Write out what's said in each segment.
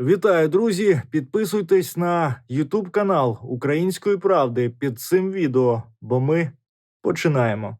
Вітаю, друзі! Підписуйтесь на YouTube канал Української правди під цим відео, бо ми починаємо.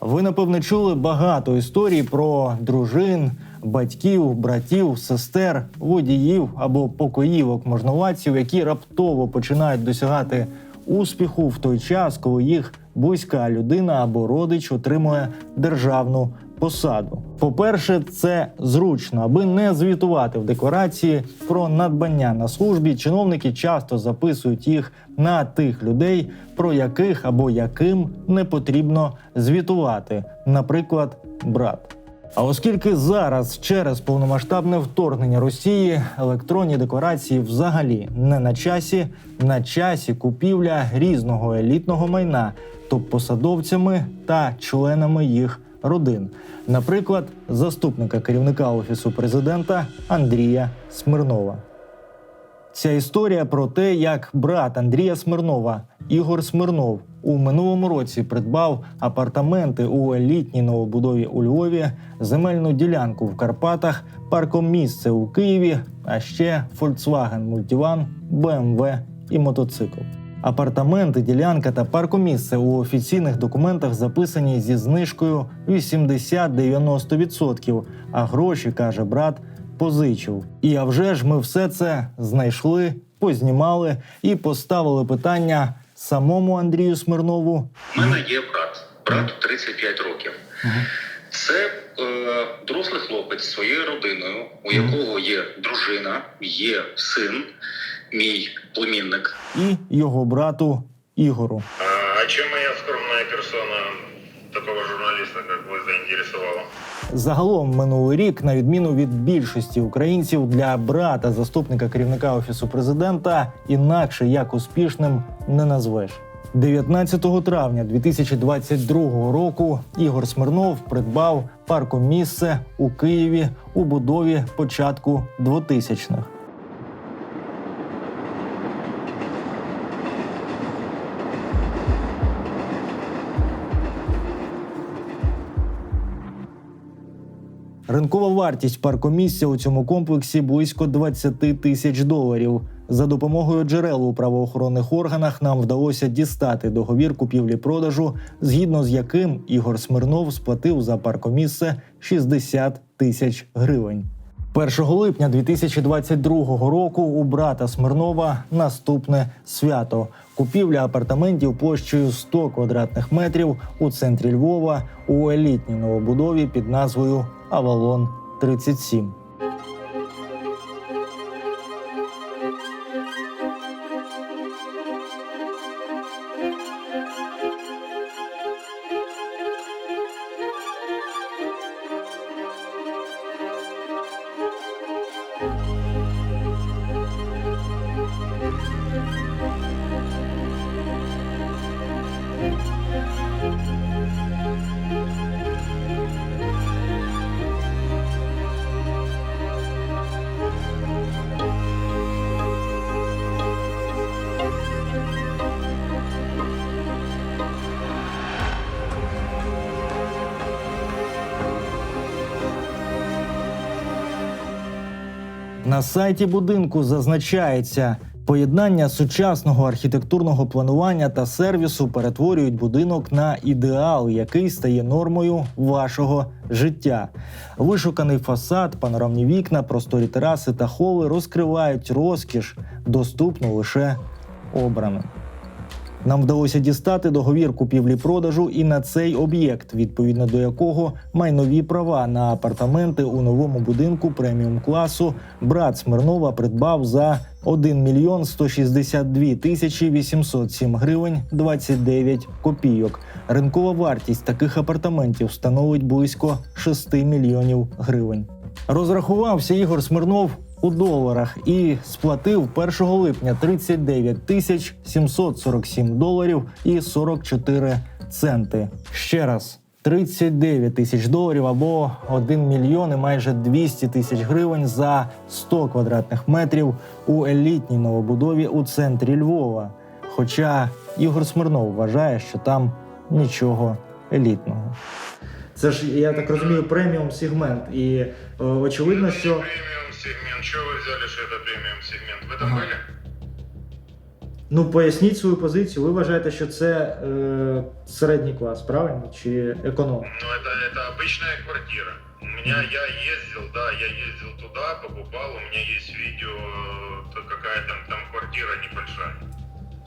Ви напевне чули багато історій про дружин, батьків, братів, сестер, водіїв або покоївок можновладців, які раптово починають досягати успіху в той час, коли їх близька людина або родич отримує державну посаду. По-перше, це зручно, аби не звітувати в декларації про надбання на службі. Чиновники часто записують їх на тих людей, про яких або яким не потрібно звітувати, наприклад, брат. А оскільки зараз через повномасштабне вторгнення Росії електронні декларації взагалі не на часі, на часі купівля різного елітного майна тобто посадовцями та членами їх родин, наприклад, заступника керівника офісу президента Андрія Смирнова. Ця історія про те, як брат Андрія Смирнова, Ігор Смирнов, у минулому році придбав апартаменти у елітній новобудові у Львові, земельну ділянку в Карпатах, паркомісце у Києві, а ще Volkswagen Multivan, BMW і мотоцикл. Апартаменти, ділянка та паркомісце у офіційних документах записані зі знижкою 80-90%, а гроші, каже брат, позичив. І а вже ж ми все це знайшли, познімали і поставили питання самому Андрію Смирнову. У мене є брат, брату 35 років. Це е, дорослий хлопець зі своєю родиною, у якого є дружина, є син, мій племінник. і його брату Ігору. А, а чем моя скромная персона такого журналиста, как вы, заинтересовала? Загалом минулий рік, на відміну від більшості українців, для брата заступника керівника офісу президента інакше як успішним не назвеш. 19 травня 2022 року Ігор Смирнов придбав паркомісце у Києві у будові початку 2000-х. Ринкова вартість паркомісця у цьому комплексі близько 20 тисяч доларів. За допомогою джерел у правоохоронних органах нам вдалося дістати договір купівлі-продажу, згідно з яким Ігор Смирнов сплатив за паркомісце 60 тисяч гривень. 1 липня 2022 року у брата Смирнова наступне свято купівля апартаментів площею 100 квадратних метрів у центрі Львова у елітній новобудові під назвою Авалон 37. На сайті будинку зазначається, поєднання сучасного архітектурного планування та сервісу перетворюють будинок на ідеал, який стає нормою вашого життя. Вишуканий фасад, панорамні вікна, просторі тераси та холи розкривають розкіш, доступну лише обраним. Нам вдалося дістати договір купівлі-продажу і на цей об'єкт, відповідно до якого майнові права на апартаменти у новому будинку преміум класу брат Смирнова придбав за 1 мільйон 162 тисячі 807 гривень 29 копійок. Ринкова вартість таких апартаментів становить близько 6 мільйонів гривень. Розрахувався Ігор Смирнов у доларах і сплатив 1 липня 39 тисяч 747 доларів і 44 центи. Ще раз. 39 тисяч доларів або 1 мільйон і майже 200 тисяч гривень за 100 квадратних метрів у елітній новобудові у центрі Львова. Хоча Ігор Смирнов вважає, що там нічого елітного. Це ж, я так розумію, преміум сегмент. І е, очевидно, що сегмент. Чего вы взяли, что это премиум сегмент? Вы там Ага. были? ну поясніть свою позицію. Ви вважаєте, що це е, середній клас, правильно? Чи економ? Ну, это, это обычная квартира. У меня, я ездил, да, я ездил туда, покупал, у меня есть видео, то какая там, там квартира небольшая.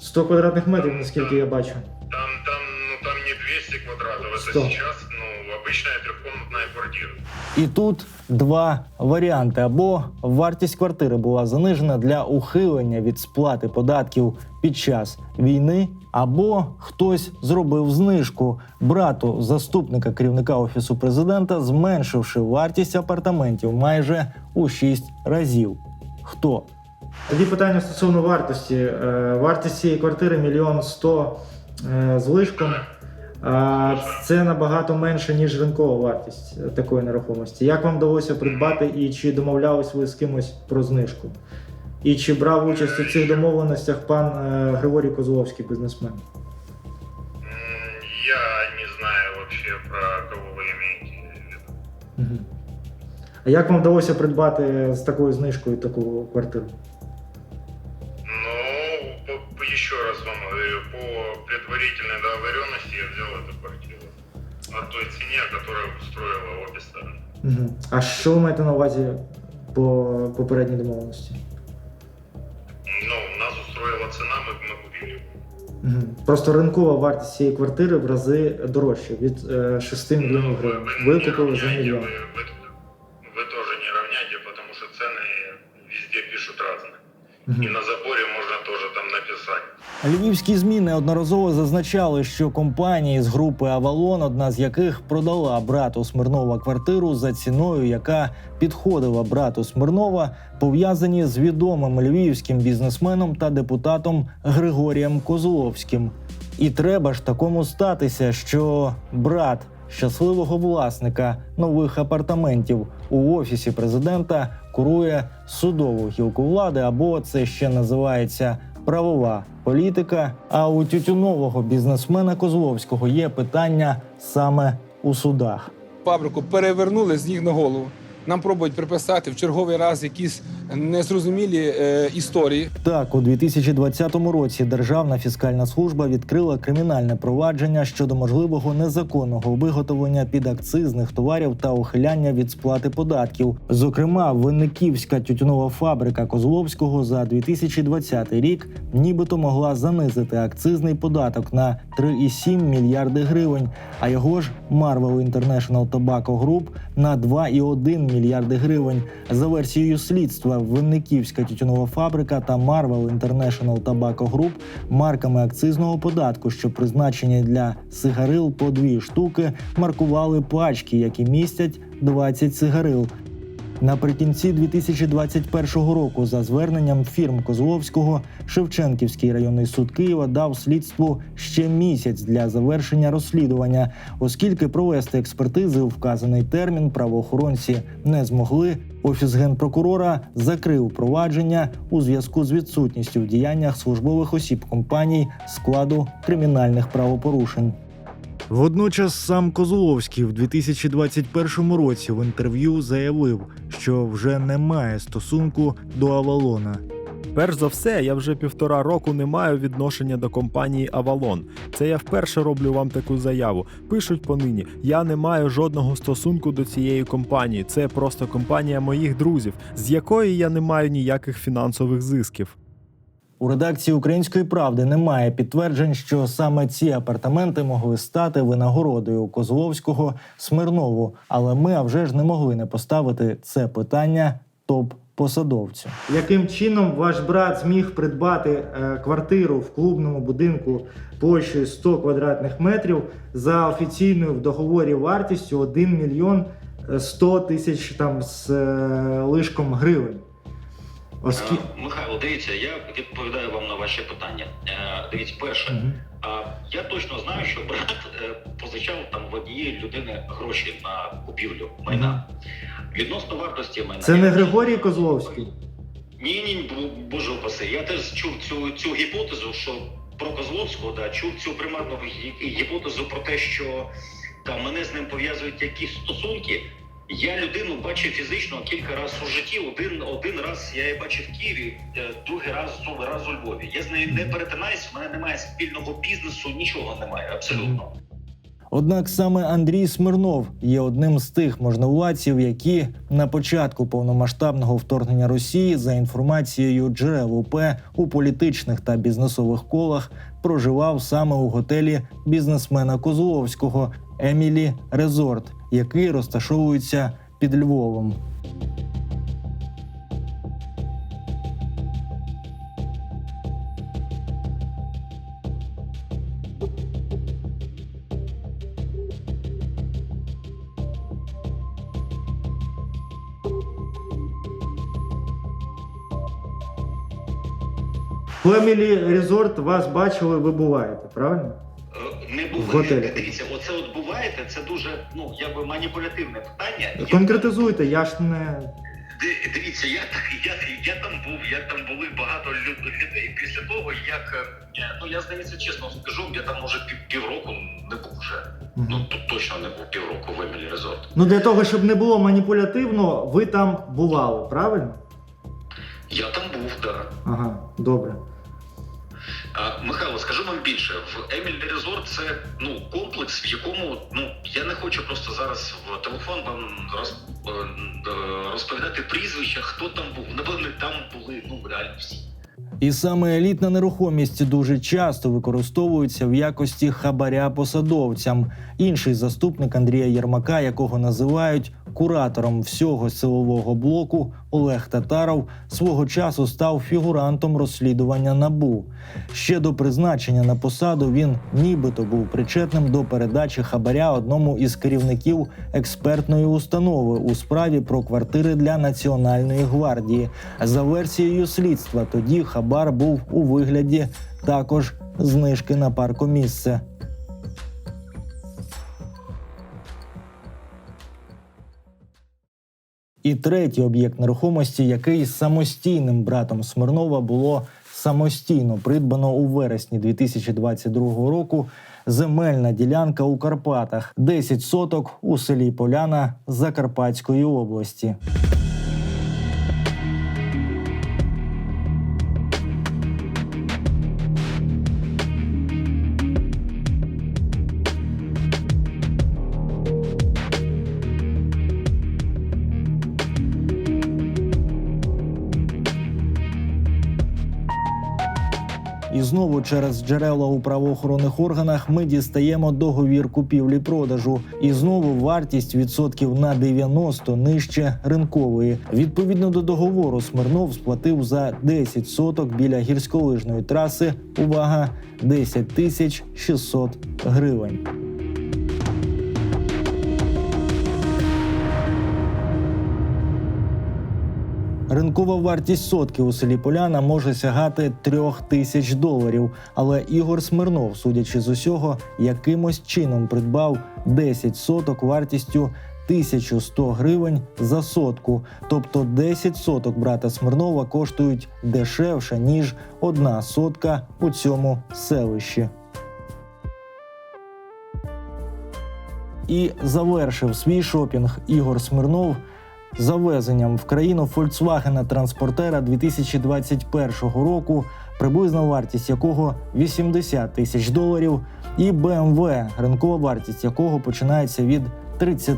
100 квадратних метрів, наскільки я бачу. Там, там, ну, там не 200 квадратов, это Сто. сейчас, ну, обычная трехкомнатная квартира. І тут два варіанти: або вартість квартири була занижена для ухилення від сплати податків під час війни, або хтось зробив знижку брату заступника керівника офісу президента, зменшивши вартість апартаментів майже у 6 разів. Хто? Тоді питання стосовно вартості. Е, Вартість цієї квартири мільйон сто е, з лишком. Це набагато менше, ніж ринкова вартість е, такої нерухомості. Як вам вдалося придбати і чи домовлялись ви з кимось про знижку? І чи брав участь у цих домовленостях пан е, Григорій Козловський, бізнесмен? Я не знаю вообще, про кого вы имеете в виду. А як вам вдалося придбати з такою знижкою таку квартиру? стороны. Мгм. А що ви маєте на увазі по попередній домовленості? Ну, нас устроила цена, мы, мы купили. Мгм. Просто ринкова вартість цієї квартири в рази дорожча від е, 6 мільйонів гривень. Ви не купили за равняйте, мільйон. Вы, вы- вы тоже не равняйте, потому что цены везде пишут разные. Мгм. И на заборе Львівські змі неодноразово зазначали, що компанії з групи Авалон, одна з яких продала брату Смирнова квартиру за ціною, яка підходила брату Смирнова, пов'язані з відомим львівським бізнесменом та депутатом Григорієм Козловським. І треба ж такому статися, що брат щасливого власника нових апартаментів у офісі президента курує судову гілку влади, або це ще називається правова політика. А у тютюнового бізнесмена Козловського є питання саме у судах. фабрику перевернули з ніг на голову. Нам пробують приписати в черговий раз якісь незрозумілі е, історії. Так, у 2020 році Державна фіскальна служба відкрила кримінальне провадження щодо можливого незаконного виготовлення підакцизних товарів та ухиляння від сплати податків. Зокрема, винниківська тютюнова фабрика Козловського за 2020 рік нібито могла занизити акцизний податок на 3,7 мільярди гривень, а його ж Marvel International Tobacco Group на 2,1 мільярди гривень. За версією слідства, Винниківська тютюнова фабрика та Marvel International Tobacco Group марками акцизного податку, що призначені для сигарил по дві штуки, маркували пачки, які містять 20 сигарил. Наприкінці 2021 року, за зверненням фірм Козловського, Шевченківський районний суд Києва дав слідству ще місяць для завершення розслідування, оскільки провести експертизи у вказаний термін правоохоронці не змогли. Офіс генпрокурора закрив провадження у зв'язку з відсутністю в діяннях службових осіб компаній складу кримінальних правопорушень. Водночас сам Козловський в 2021 році в інтерв'ю заявив, що вже не має стосунку до Авалона. Перш за все, я вже півтора року не маю відношення до компанії Авалон. Це я вперше роблю вам таку заяву. Пишуть понині: я не маю жодного стосунку до цієї компанії. Це просто компанія моїх друзів, з якої я не маю ніяких фінансових зисків. У редакції Української правди немає підтверджень, що саме ці апартаменти могли стати винагородою Козловського Смирнову, але ми а вже ж не могли не поставити це питання топ. Посадовцю, яким чином ваш брат зміг придбати е, квартиру в клубному будинку площею 100 квадратних метрів за офіційною в договорі вартістю 1 мільйон е, 100 тисяч там з е, лишком гривень? Оскільки Е, Михайло, дивіться, я відповідаю вам на ваші питання. Е, Дивіться, перше, а, я точно знаю, що брат позичав там в однієї людини гроші на купівлю майна. Відносно вартості майна. це не Григорій Козловський. Ні, ні, боже упаси. Я теж чув цю, цю гіпотезу, що про Козловського, да, чув цю примарну гіпотезу про те, що та мене з ним пов'язують якісь стосунки. Я людину бачив фізично кілька разів у житті. Один один раз я її бачив в Києві, е, другий раз раз у Львові. Я з нею не перетинаюсь, в мене немає спільного бізнесу, нічого немає, абсолютно. Однак саме Андрій Смирнов є одним з тих можновладців, які на початку повномасштабного вторгнення Росії за інформацією джерел УП у політичних та бізнесових колах проживав саме у готелі бізнесмена Козловського Емілі Резорт, який розташовується під Львовом. В Емілі Резорт вас бачили, ви буваєте, правильно? Е, Не готелі. дивіться, оце от буваєте, це дуже ну якби маніпулятивне питання. Конкретизуйте, я ж не. Дивіться, я, я, я там був, я там були багато людей. Після того, як е, ну я здається, чесно скажу, я там може пів, півроку не був вже. Ну тут точно не був півроку в Емілі Резорт. Ну для того, щоб не було маніпулятивно, ви там бували, правильно? Я там був, так. Да. Ага, добре. Михайло, скажу вам більше, в Емілі Резорт це ну комплекс, в якому ну я не хочу просто зараз в телефон вам роз, е, е, розповідати прізвища, хто там був. Напевне, там були ну реально всі. І саме елітна нерухомість дуже часто використовується в якості хабаря посадовцям. Інший заступник Андрія Єрмака, якого називають куратором всього силового блоку, Олег Татаров, свого часу став фігурантом розслідування набу. Ще до призначення на посаду він нібито був причетним до передачі хабаря одному із керівників експертної установи у справі про квартири для національної гвардії. За версією слідства, тоді хабар був у вигляді також знижки на паркомісце. І третій об'єкт нерухомості, який самостійним братом Смирнова було самостійно придбано у вересні 2022 року. Земельна ділянка у Карпатах, 10 соток у селі Поляна Закарпатської області. І знову через джерела у правоохоронних органах ми дістаємо договір купівлі-продажу. І знову вартість відсотків на 90 нижче ринкової. Відповідно до договору, Смирнов сплатив за 10 соток біля гірськолижної траси. Увага 10 тисяч 600 гривень. Ринкова вартість сотки у селі Поляна може сягати трьох тисяч доларів. Але Ігор Смирнов, судячи з усього, якимось чином придбав 10 соток вартістю 1100 гривень за сотку. Тобто 10 соток брата Смирнова коштують дешевше ніж одна сотка у цьому селищі. І завершив свій шопінг Ігор Смирнов завезенням в країну Volkswagen транспортера 2021 року, приблизна вартість якого 80 тисяч доларів, і BMW, ринкова вартість якого починається від 30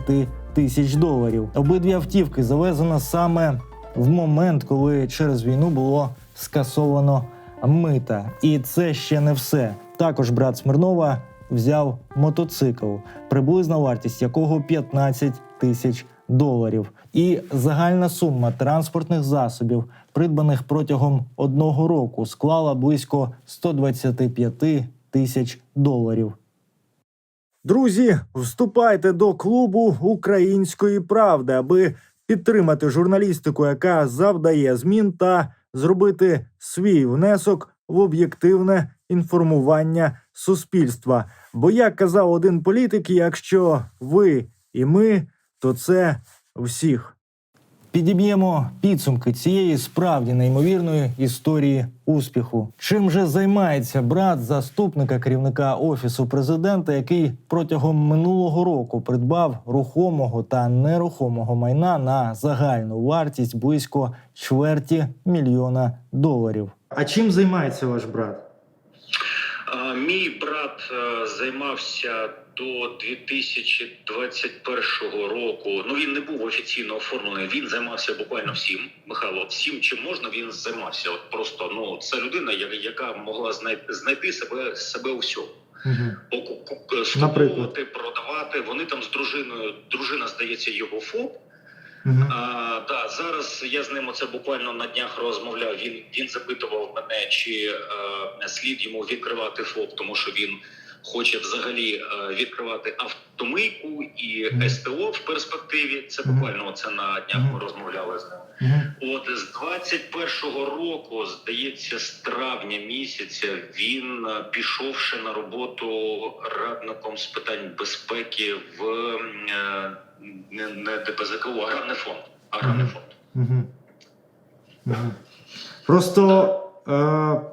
тисяч доларів. Обидві автівки завезено саме в момент, коли через війну було скасовано мита. І це ще не все. Також брат Смирнова взяв мотоцикл, приблизна вартість якого 15 тисяч доларів. І загальна сума транспортних засобів, придбаних протягом одного року, склала близько 125 тисяч доларів. Друзі, вступайте до клубу української правди, аби підтримати журналістику, яка завдає змін, та зробити свій внесок в об'єктивне інформування суспільства. Бо як казав один політик, якщо ви і ми, то це всіх. Підіб'ємо підсумки цієї справді неймовірної історії успіху. Чим же займається брат заступника керівника офісу президента, який протягом минулого року придбав рухомого та нерухомого майна на загальну вартість близько чверті мільйона доларів. А чим займається ваш брат? Мій брат е, займався до 2021 року. Ну він не був офіційно оформлений. Він займався буквально всім. Михайло, всім чим можна, він займався. От просто ну це людина, яка могла знайти знайти себе себе у всьому. Оку- ку- скуповувати, продавати. Вони там з дружиною. Дружина здається його ФОП. А, да, зараз я з ним оце буквально на днях розмовляв. Він він запитував мене, чи е, слід йому відкривати ФОП, тому що він хоче взагалі е, відкривати автомийку і СТО в перспективі. Це буквально це на днях ми розмовляли з ним. От з 21-го року, здається, з травня місяця він е, пішовши на роботу радником з питань безпеки в е, не, не ДПЗКУ, а аграрний фонд. Аграрний фонд. Угу. Угу. Просто е,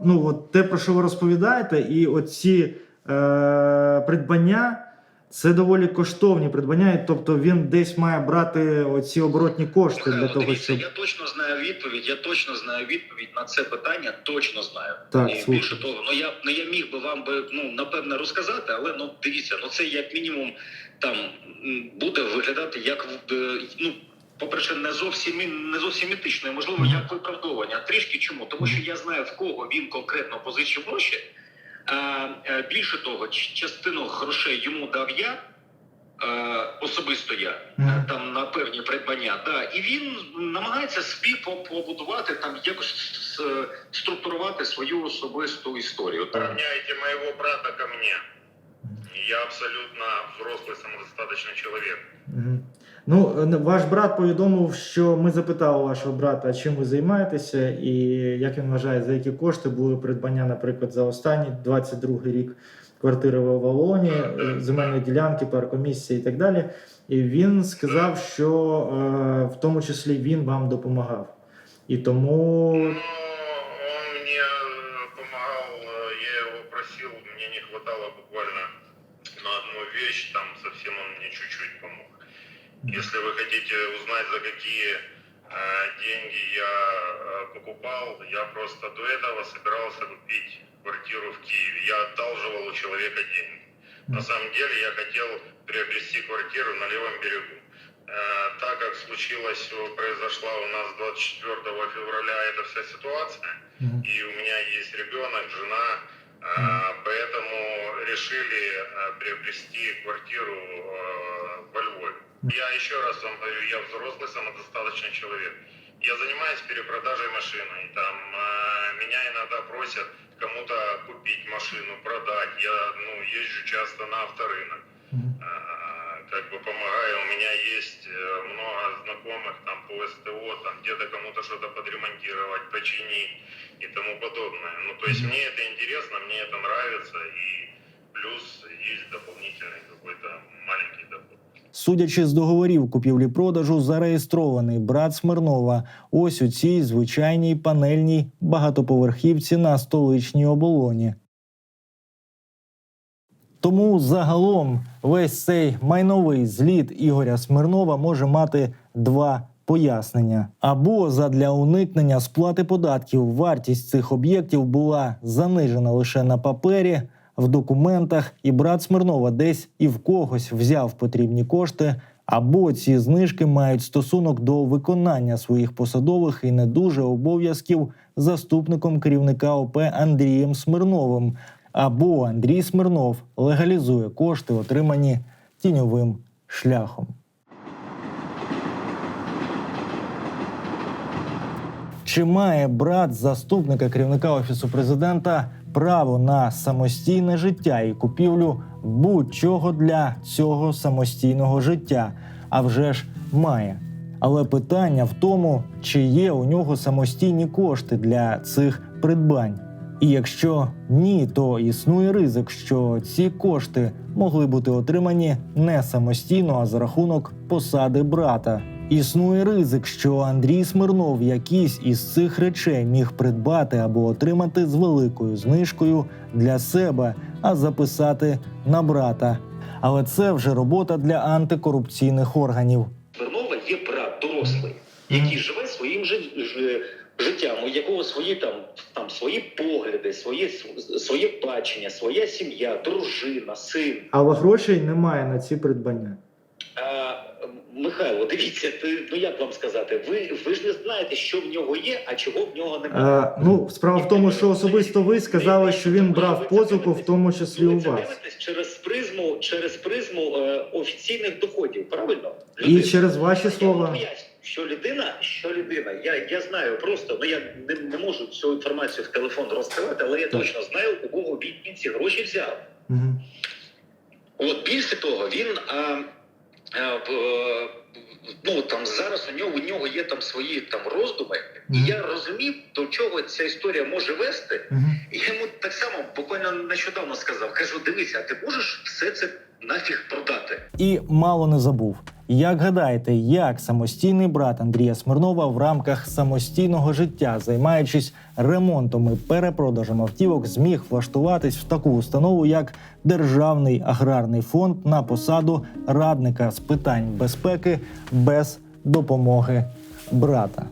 ну, от те, про що ви розповідаєте, і оці е, придбання це доволі коштовні придбання, тобто він десь має брати оці оборотні кошти для того, дивіться, щоб. я точно знаю відповідь. Я точно знаю відповідь на це питання. Точно знаю. Так, і слухаю. більше того, ну я ну я міг би вам би ну напевне розказати, але ну дивіться, ну це як мінімум там буде виглядати як е, ну. По-перше, не зовсім не зовсім етично, і, можливо, як виправдовування. Трішки чому? Тому що я знаю, в кого він конкретно позичив гроші. А, е, більше того, частину грошей йому дав я, е, особисто я там на певні придбання. Да. І він намагається собі побудувати там якось е, структурувати свою особисту історію. Так. Равняете моего брата ко мне. Я абсолютно взрослый, самодостаточный человек. Мгм. Ну, е, ваш брат повідомив, що ми запитали вашого брата, чим ви займаєтеся, і як він вважає, за які кошти були придбання, наприклад, за останній 22 рік квартири в Авалоні, е, земельної ділянки, паркомісії і так далі. І він сказав, що е, в тому числі він вам допомагав. І тому Если вы хотите узнать, за какие э, деньги я э, покупал, я просто до этого собирался купить квартиру в Киеве. Я одалживал у человека деньги. На самом деле я хотел приобрести квартиру на левом берегу. Э, так как случилось, э, произошла у нас 24 февраля эта вся ситуация, и у меня есть ребенок, жена, поэтому решили приобрести квартиру э, во Львове. Я еще раз вам говорю, я взрослый, самодостаточный человек. Я занимаюсь перепродажей машины. Там э, меня иногда просят кому-то купить машину, продать. Я ну, езжу часто на авторынок. Э, как бы помогаю. У меня есть э, много знакомых там по СТО, там где-то кому-то что-то подремонтировать, починить и тому подобное. Ну, то есть мне это интересно, мне это нравится, и плюс есть дополнительный какой-то маленький доход. Судячи з договорів купівлі-продажу, зареєстрований брат Смирнова ось у цій звичайній панельній багатоповерхівці на столичній оболоні. Тому загалом весь цей майновий зліт Ігоря Смирнова може мати два пояснення: або задля уникнення сплати податків вартість цих об'єктів була занижена лише на папері, в документах, і брат Смирнова десь і в когось взяв потрібні кошти. Або ці знижки мають стосунок до виконання своїх посадових і не дуже обов'язків заступником керівника ОП Андрієм Смирновим, або Андрій Смирнов легалізує кошти, отримані тіньовим шляхом. Чи має брат заступника керівника офісу президента право на самостійне життя і купівлю будь-чого для цього самостійного життя? А вже ж має. Але питання в тому, чи є у нього самостійні кошти для цих придбань. І якщо ні, то існує ризик, що ці кошти могли бути отримані не самостійно, а за рахунок посади брата. Існує ризик, що Андрій Смирнов якісь із цих речей міг придбати або отримати з великою знижкою для себе, а записати на брата. Але це вже робота для антикорупційних органів. Смирнова є брат дорослий, який живе своїм життям, у якого свої там, там свої погляди, своє, своє бачення, своя сім'я, дружина, син. Але грошей немає на ці придбання. А, Михайло, дивіться, ти, ну як вам сказати, ви, ви ж не знаєте, що в нього є, а чого в нього немає. ну, справа в тому, що особисто ви сказали, що він брав позику, в тому числі у вас. через призму, через призму е, офіційних доходів, правильно? І через ваші слова. що людина, що людина, я, я знаю просто, ну я не, не можу цю інформацію в телефон розкривати, але я Так. точно знаю, у кого він ці гроші взяв. Мгм. От більше того, він а, а, е, ну там зараз у нього у нього є там свої там роздуми, і я розумів, до чого ця історія може вести. І я йому так само буквально нещодавно сказав: кажу, дивися, а ти можеш все це нафіг продати? І мало не забув. Як гадаєте, як самостійний брат Андрія Смирнова в рамках самостійного життя, займаючись ремонтом і перепродажем автівок, зміг влаштуватись в таку установу, як Державний аграрний фонд на посаду радника з питань безпеки без допомоги брата?